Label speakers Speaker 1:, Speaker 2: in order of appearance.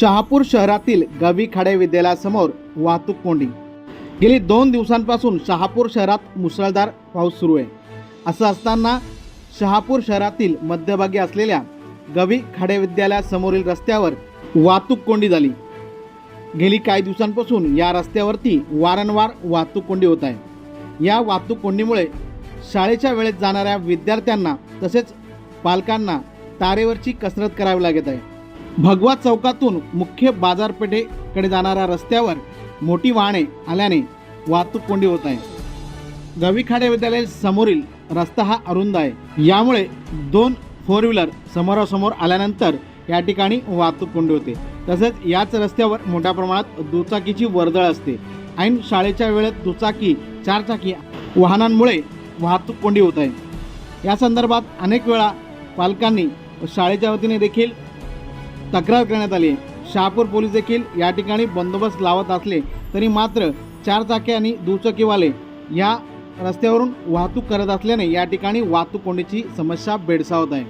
Speaker 1: शहापूर शहरातील गवी खाडे विद्यालयासमोर वाहतूक कोंडी. गेली दोन दिवसांपासून शहापूर शहरात मुसळधार पाऊस सुरू आहे. असं असताना शहापूर शहरातील मध्यभागी असलेल्या गवी खाडे विद्यालयासमोरील रस्त्यावर वाहतूक कोंडी झाली. गेली काही दिवसांपासून या रस्त्यावरती वारंवार वाहतूक कोंडी होत आहे. या वाहतूक कोंडीमुळे शाळेच्या वेळेत जाणाऱ्या विद्यार्थ्यांना तसेच पालकांना तारेवरची कसरत करावी लागत आहे. भगवा चौकातून मुख्य बाजारपेठेकडे जाणाऱ्या रस्त्यावर मोठी वाहने आल्याने वाहतूक कोंडी होत आहे. गवीखाडे विद्यालय समोरील रस्ता हा अरुंद आहे. यामुळे दोन फोर व्हीलर समोरासमोर आल्यानंतर या ठिकाणी वाहतूक कोंडी होते. तसेच याच रस्त्यावर मोठ्या प्रमाणात दुचाकीची वर्दळ असते. ऐन शाळेच्या वेळेत दुचाकी चारचाकी वाहनांमुळे वाहतूक कोंडी होत आहे. या संदर्भात अनेक वेळा पालकांनी शाळेच्या वतीने देखील तक्रार करण्यात आली. शहापूर पोलीस देखील या ठिकाणी बंदोबस्त लावत असले तरी मात्र चारचाकी आणि दुचाकीवाले या रस्त्यावरून वाहतूक करत असल्याने या ठिकाणी वाहतूक कोंडीची समस्या भेडसावत आहे.